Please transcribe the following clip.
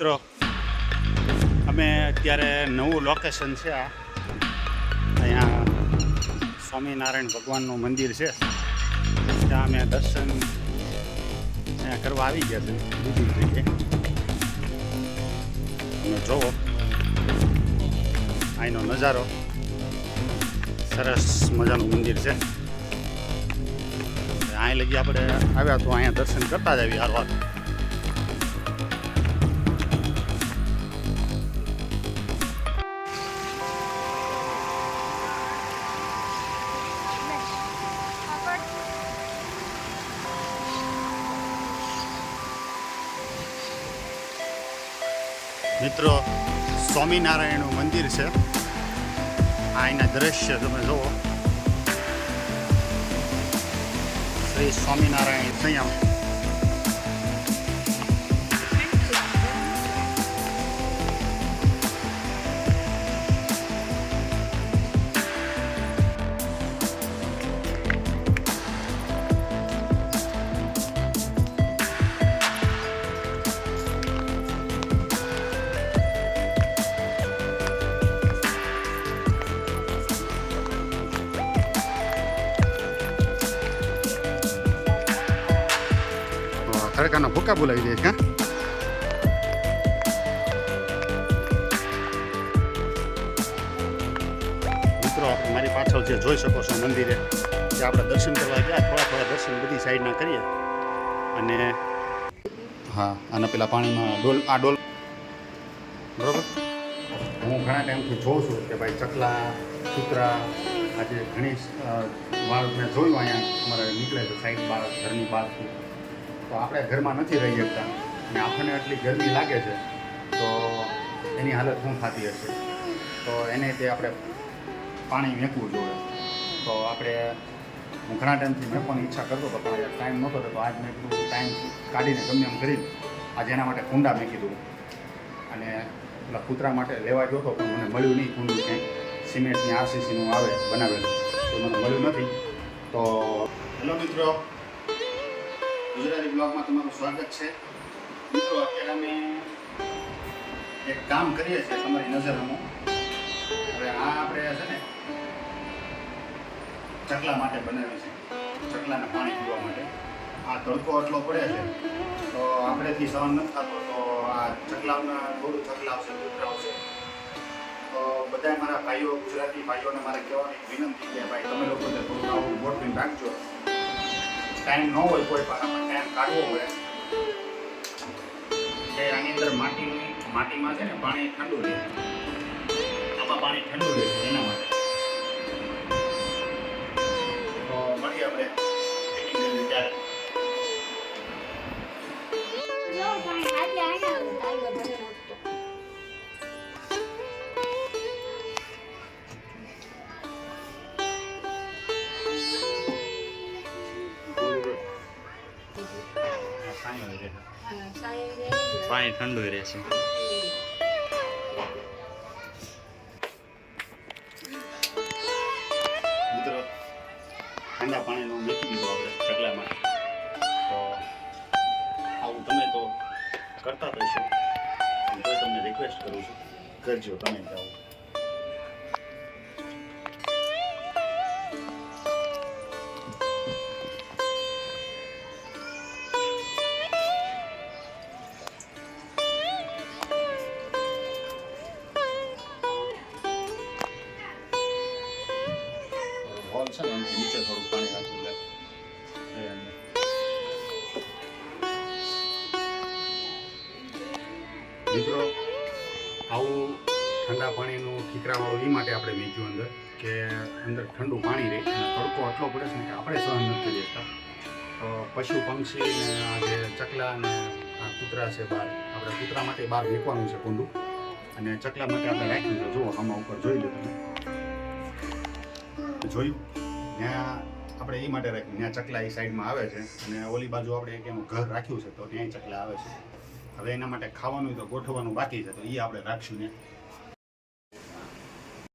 મિત્રો, અમે અત્યારે નવું લોકેશન છે આ. અહીંયા સ્વામિનારાયણ ભગવાનનું મંદિર છે. ત્યાં અમે દર્શન કરવા આવી ગયા છે બીજી જગ્યાએ તમે જોવો અહીંનો નજારો. સરસ મજાનું મંદિર છે. અહીં લગી આપણે આવ્યા તો અહીંયા દર્શન કરતા જ આવી હાર મિત્રો સ્વામિનારાયણનું મંદિર છે. આ દ્રશ્ય તમે જુઓ. શ્રી સ્વામિનારાયણ સંયમ ખરેખરના ભૂકા બોલાવી દે છે મિત્રો મારી પાછળ જે જોઈ શકો છો મંદિરે, જે આપણે દર્શન કરવા ગયા, થોડા થોડા દર્શન બધી સાઈડના કરીએ. અને હા, અને પેલા પાણીમાં ડોલ, આ ડોલ. બરોબર? હું ઘણા ટાઈમથી જોઉં છું કે ભાઈ ચકલા, કૂતરા, આજે ઘણી વાર મેં જોયું અહીંયા, અમારે નીકળે છે સાઈડ બહાર ઘરની બહારથી. તો આપણે ઘરમાં નથી રહી શકતા. અને આપણને આટલી ગરમી લાગે છે, તો એની હાલત શું થતી હશે? તો એને તે આપણે પાણી મેકવું જોઈએ. તો આપણે, હું ઘણા ટાઈમથી મેકવાની ઈચ્છા કરતો હતો, પણ ટાઈમ નહોતો, તો આજ મેં કીધું ટાઈમ કાઢીને ગમે એમ કરીને આજે એના માટે કુંડા મેં કીધું અને પેલા કૂતરા માટે લેવા ગયો હતો, પણ મને મળ્યું નહીં કુંડું ક્યાંય. સિમેન્ટની આરસીસીનું આવે, બનાવેલું. તો મને મળ્યું નથી. તો, હેલો મિત્રો. ગુજરાતી બ્લોગમાં તમારું સ્વાગત છે. મિત્રો અત્યારે અમે એક કામ કરીએ છીએ તમારી નજરમાં હવે આ આપણે છે ને ચકલા માટે બનાવી છે. ચકલાને પાણી પીવા માટે. આ તડકો એટલો પડે છે, તો આપણેથી સહન નથી થતો, તો આ ચકલાઓના થોડું ચકલા આવશે કૂતરા આવશે. તો બધા મારા ભાઈઓ, ગુજરાતી ભાઈઓને મારે કહેવાની વિનંતી કે ભાઈ, તમે લોકો થોડું આવું ગોઠવીને રાખજો ટાઈમ ન હોય કોઈ પણ, આપણે ટાઈમ કાઢવો હોય. કે આની અંદર માટીની, માટીમાં છે ને પાણી ઠંડુ રહે. આમાં પાણી ઠંડુ રહે. પાણી ઠંડુ રહેશે મિત્રો ઠંડા પાણીનું મૂકી દીધું આપણે ચકલા માટે તો આવું તમે તો કરતા જ હશો હું તો તમને રિક્વેસ્ટ કરું છું કરજો તમે જાઓ હોલ છે ને એનાથી નીચે થોડું પાણી નાખ્યું લે મિત્રો, આવું ઠંડા પાણીનું ઠીકરાવાળું એ માટે આપણે મેક્યું અંદર, કે અંદર ઠંડુ પાણી રહે અને તડકો એટલો પડે છે કે આપણે સહન નથી દેતા તો પશુ, પંક્ષી ને જે ચકલા ને આ કૂતરા છે બહાર, આપણે કૂતરા માટે બહાર મૂકવાનું છે કુંડું. અને ચકલા માટે આપણે રાખ્યું છે જુઓ, આમાં ઉપર જોઈ લો તમે. જોયું. ત્યાં આપણે એ માટે રાખ્યું ત્યાં ચકલા એ સાઈડમાં આવે છે અને ઓલી બાજુ આપણે એક એનું ઘર રાખ્યું છે તો ત્યાં ચકલા આવે છે. હવે એના માટે ખાવાનું તો ગોઠવવાનું બાકી છે તો એ આપણે રાખશું ને.